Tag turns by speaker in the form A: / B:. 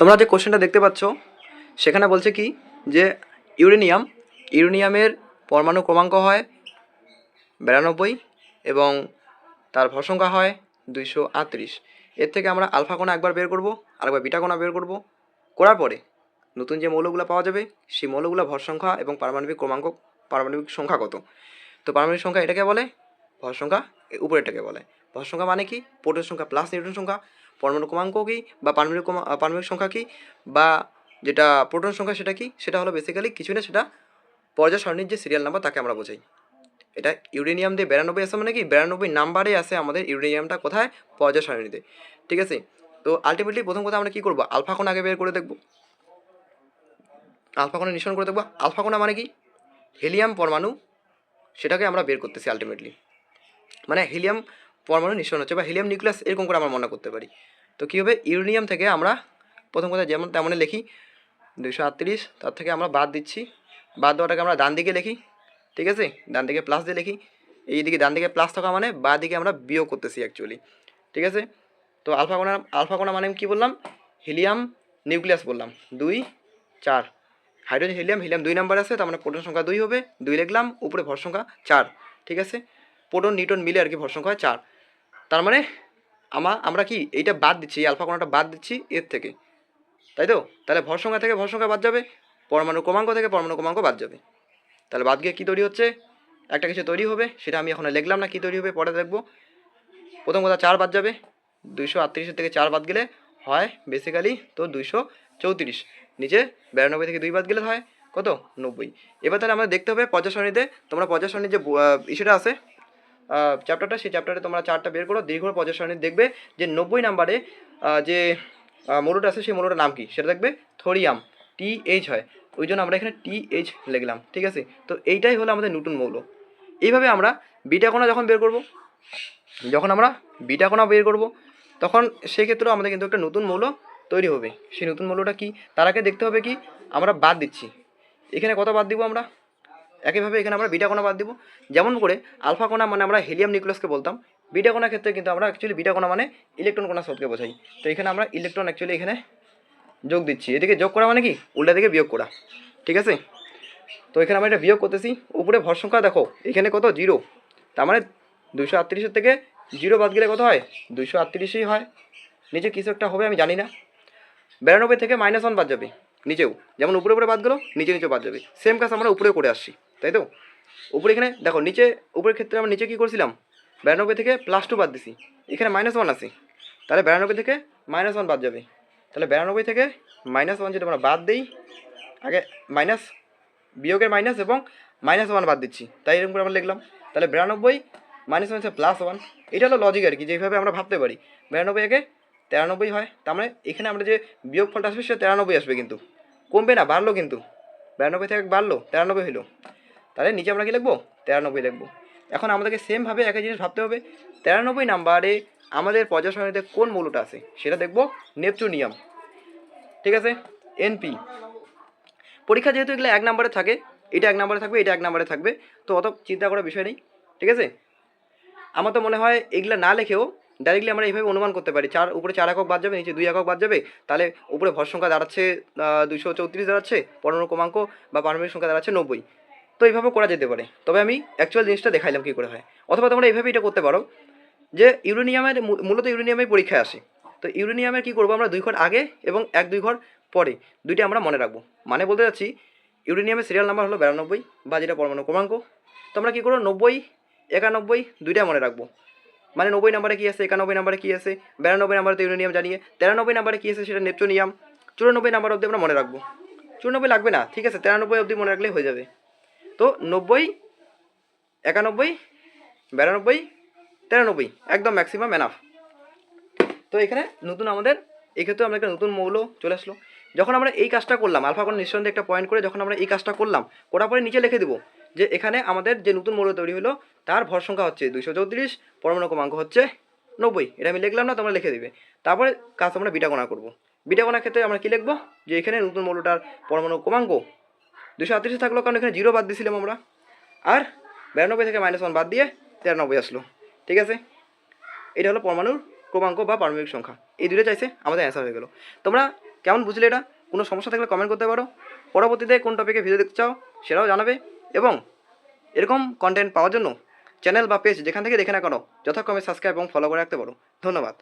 A: তোমরা যে কোশ্চেনটা দেখতে পাচ্ছ, সেখানে বলছে কি? যে ইউরেনিয়াম, ইউরেনিয়ামের পরমাণু ক্রমাঙ্ক হয় বিরানব্বই এবং তার ভর সংখ্যা হয় দুইশো আটত্রিশ। এর থেকে আমরা আলফা কোণা একবার বের করব, আরেকবার বিটা কোণা বের করব। করার পরে নতুন যে মৌলগুলো পাওয়া যাবে, সেই মৌলগুলো ভর সংখ্যা এবং পারমাণবিক ক্রমাঙ্ক, পারমাণবিক সংখ্যা কত? তো পারমাণবিক সংখ্যা এটাকে বলে, ভর সংখ্যা উপরেরটাকে বলে। ভর সংখ্যা মানে কি? প্রোটন সংখ্যা প্লাস নিউটন সংখ্যা। পরমাণু ক্রমাঙ্ক কি বা পারমাণবিক পারমাণবিক সংখ্যা কি বা যেটা প্রোটন সংখ্যা সেটা কি? সেটা হলো বেসিক্যালি কিছু না, সেটা পর্যায় সারণীর যে সিরিয়াল নাম্বার তাকে আমরা বোঝাই। এটা ইউরেনিয়াম দিয়ে বিরানব্বই আছে মানে কি? বিরানব্বই নাম্বারে আছে আমাদের ইউরেনিয়ামটা কোথায়? পর্যায় সারণীতে। ঠিক আছে? তো আলটিমেটলি প্রথম কথা আমরা কী করব? আলফা আগে বের করে দেখব। আলফা কোণে নিঃসরণ করে দেখব। আলফা কোণা মানে কি? হিলিয়াম পরমাণু। সেটাকে আমরা বের করতেছি আলটিমেটলি মানে হিলিয়াম পরমাণু নিঃসরণ হচ্ছে বা হিলিয়াম নিউক্লিয়াস এরকম করে আমরা মনে করতে পারি। তো কী হবে? ইউরেনিয়াম থেকে আমরা প্রথম কথা যেমন তেমনই লিখি। দুইশো আটত্রিশ, তার থেকে আমরা বাদ দিচ্ছি। বাদ দেওয়াটাকে আমরা ডান দিকে লিখি, ঠিক আছে? ডান দিকে প্লাস দিয়ে লিখি। এই দিকে ডান দিকে প্লাস থাকা মানে বা দিকে আমরা বিয়োগ করতেছি অ্যাকচুয়ালি ঠিক আছে? তো আলফা কোণা আলফা কোণা মানে কি বললাম? হিলিয়াম নিউক্লিয়াস বললাম। দুই, চার। হাইড্রোজেন, হিলিয়াম হিলিয়াম দুই নাম্বার আছে, তার মানে প্রোটন সংখ্যা দুই হবে। দুই লিখলাম, উপরে ভর সংখ্যা চার, ঠিক আছে? প্রোটন নিউটন মিলে আর কি ভর সংখ্যা চার। তার মানে আমা, আমরা কি এইটা বাদ দিচ্ছি, এই আলফা কোণাটা বাদ দিচ্ছি এর থেকে? তাই তো? তাহলে ভর সংখ্যা থেকে ভর সংখ্যা বাদ যাবে, পরমাণু ক্রমাঙ্ক থেকে পরমাণু ক্রমাঙ্ক বাদ যাবে। তাহলে বাদ গিয়ে কী তৈরি হচ্ছে? একটা কিছু তৈরি হবে, সেটা আমি এখন লিখলাম না কী তৈরি হবে, পরে দেখব। প্রথম কথা চার বাদ যাবে, দুইশো আটত্রিশের থেকে চার বাদ গেলে হয় বেসিক্যালি তো দুইশো চৌত্রিশ। নিচে বিরানব্বই থেকে দুই বাদ গেলে হয় কত? নব্বই। এবার তাহলে আমাদের দেখতে হবে পর্যায় সারণীতে তোমরা পর্যায় সারণীর যে ইস্যুটা আছে চ্যাপ্টারটা সেই চ্যাপ্টারে তোমরা চারটা বের করো, দীর্ঘ সারণী দেখবে যে নব্বই নাম্বারে যে মৌলটা আছে, সেই মৌলটার নাম কি? সেটা দেখবে থোরিয়াম টি এইচ হয়। ওই জন্য আমরা এখানে টি এইচ লিখলাম ঠিক আছে? তো এইটাই হলো আমাদের নতুন মৌল। এইভাবে আমরা বিটা কণা যখন বের করব, যখন আমরা বিটা কণা বের করব, তখন সেক্ষেত্রেও আমাদের কিন্তু একটা নতুন মৌল তৈরি হবে। সেই নতুন মৌলটা কি? তার আগে দেখতে হবে কি, আমরা বাদ দিচ্ছি। এখানে কত বাদ দিব আমরা? একইভাবে এখানে আমরা বিটা কণা বাদ দিব। যেমন করে আলফা কণা মানে আমরা হেলিয়াম নিউক্লিয়াসকে বলতাম। বিটা কণার ক্ষেত্রে কিন্তু আমরা অ্যাকচুয়ালি বিটা কণা মানে ইলেকট্রন কণা শব্দকে বোঝাই। তো এখানে আমরা ইলেকট্রন অ্যাকচুয়ালি এখানে যোগ দিচ্ছি। এদিকে যোগ করা মানে কি? উল্টা দিকে বিয়োগ করা। ঠিক আছে? তো এখানে আমরা এটা বিয়োগ করতেছি। উপরে ভর সংখ্যা দেখো, এখানে কত? জিরো। তার মানে দুইশো আটত্রিশের থেকে জিরো বাদ গেলে কত হয়? দুইশো আটত্রিশই হয়। নিচে কিছু একটা হবে, আমি জানি না। বিরানব্বই থেকে মাইনাস ওয়ান বাদ যাবে, নিচেও। যেমন উপরে উপরে বাদ গেলো, নিচে নিচে বাদ যাবে। সেম কাজ আমরা উপরে করে আসছি। তাই তো? উপরে এখানে, দেখো, নিচে, উপরের ক্ষেত্রে আমরা নিচে কী করছিলাম? বিরানব্বই থেকে প্লাস টু বাদ দিছি। এখানে মাইনাস ওয়ান আছে। তাহলে বিরানব্বই থেকে মাইনাস ওয়ান বাদ যাবে। তাহলে বিরানব্বই থেকে মাইনাস ওয়ান যদি আমরা বাদ দিই, আগে মাইনাস বিয়োগের মাইনাস এবং মাইনাস ওয়ান বাদ দিচ্ছি। তাই এরকম করে আমরা লিখলাম। তাহলে বিরানব্বই মাইনাস ওয়ান প্লাস ওয়ান এটা হলো লজিক আর কি যেভাবে আমরা ভাবতে পারি। বিরানব্বই আগে তেরানব্বই হয়। তার মানে এখানে আমরা যে বিয়োগ ফলটা আসবে, সেটা তেরানব্বই আসবে কিন্তু। কমবে না, বাড়লো কিন্তু। বিরানব্বই থেকে বাড়লো, তেরানব্বই হলো তাহলে নিচে আমরা কি লিখব? তেরানব্বই লিখব। এখন আমাদেরকে সেমভাবে একই জিনিস ভাবতে হবে। তেরানব্বই নাম্বারে আমাদের পর্যায় কোন মৌলটা আছে? সেটা দেখব নেপচুনিয়াম। ঠিক আছে? এনপি পরীক্ষা যেহেতু এগুলো এক নম্বরে থাকে, এটা এক নম্বরে থাকবে, এটা এক নম্বরে থাকবে, তো অত চিন্তা করার বিষয় নেই। ঠিক আছে? আমার তো মনে হয় এগুলো না লেখেও ডাইরেক্টলি আমরা এইভাবে অনুমান করতে পারি। চার, উপরে চার একক বাদ যাবে, নিচে দুই একক বাদ যাবে, তাহলে উপরে ভর সংখ্যা দাঁড়াচ্ছে দুশো চৌত্রিশ দাঁড়াচ্ছে, পনেরো ক্রমাঙ্ক বা পারমাণবিক সংখ্যা দাঁড়াচ্ছে নব্বই। তো এইভাবে করা যেতে পারে। তবে আমি অ্যাকচুয়াল জিনিসটা দেখাইলাম কী করে হয়। অথবা তোমরা এইভাবে এটা করতে পারো যে ইউরেনিয়ামের মূলত ইউরেনিয়ামের পরীক্ষায় আসে। তো ইউরেনিয়ামের কী করব আমরা? দুই ঘর আগে এবং এক দুই ঘর পরে। দুইটা আমরা মনে রাখব। মানে বলতে যাচ্ছি ইউরেনিয়ামের সিরিয়াল নাম্বার হলো বিরানব্বই বা যেটা পরমাণু ক্রমাঙ্ক। তো আমরা কী করব নব্বই, একানব্বই দুইটা মনে রাখব। মানে নব্বই নাম্বারে কী আছে? একানব্বই নাম্বারে কী আছে? বিরানব্বই নাম্বারে তো ইউরেনিয়াম জানিয়ে। তেরানব্বই নাম্বারে কী আছে? সেটা নেপচুনিয়াম। চুরানব্বই নাম্বার অবধি আমরা মনে রাখব। চুরানব্বই লাগবে না। ঠিক আছে, তেরানব্বই অবধি মনে রাখলেই হয়ে যাবে। তো নব্বই, একানব্বই, বিরানব্বই, তেরানব্বই, একদম ম্যাক্সিমাম এনাফ তো এখানে নতুন আমাদের এক্ষেত্রে আমরা একটা নতুন মৌল চলে আসলো। যখন আমরা এই কাজটা করলাম, আলফা কোন নিঃসন্দেহে একটা পয়েন্ট করে যখন আমরা এই কাজটা করলাম, করার পরে নিচে লিখে দেবো যে এখানে আমাদের যে নতুন মৌল তৈরি হলো, তার ভর সংখ্যা হচ্ছে দুইশো চৌত্রিশ, পরমাণু ক্রমাঙ্ক হচ্ছে নব্বই। এটা আমি লিখলাম না, তোমরা লিখে দিবে। তারপরে কাজ আমরা বিটা গোনা করব। বিটা ক্ষেত্রে আমরা কী লিখব? যে এখানে নতুন মৌলটার পরমাণু ক্রমাঙ্ক দুশো আটত্রিশে থাকল কারণ এখানে জিরো বাদ দিয়েছিলাম আমরা। আর বিরানব্বই থেকে মাইনাস ওয়ান বাদ দিয়ে তিরানব্বই আসলো। ঠিক আছে? এটা হলো পরমাণুর ক্রমাঙ্ক বা পারমাণবিক সংখ্যা। এই দুটো চাইছে আমাদের অ্যান্সার হয়ে গেলো। তোমরা কেমন বুঝলে এটা? কোনো সমস্যা থাকলে কমেন্ট করতে পারো। পরবর্তীতে কোন টপিকে ভিডিও দেখতে চাও সেটাও জানাবে। এবং এরকম কন্টেন্ট পাওয়ার জন্য চ্যানেল বা পেজ যেখান থেকে দেখে না করো যথাক্রমে সাবস্ক্রাইব এবং ফলো করে রাখতে পারো। ধন্যবাদ।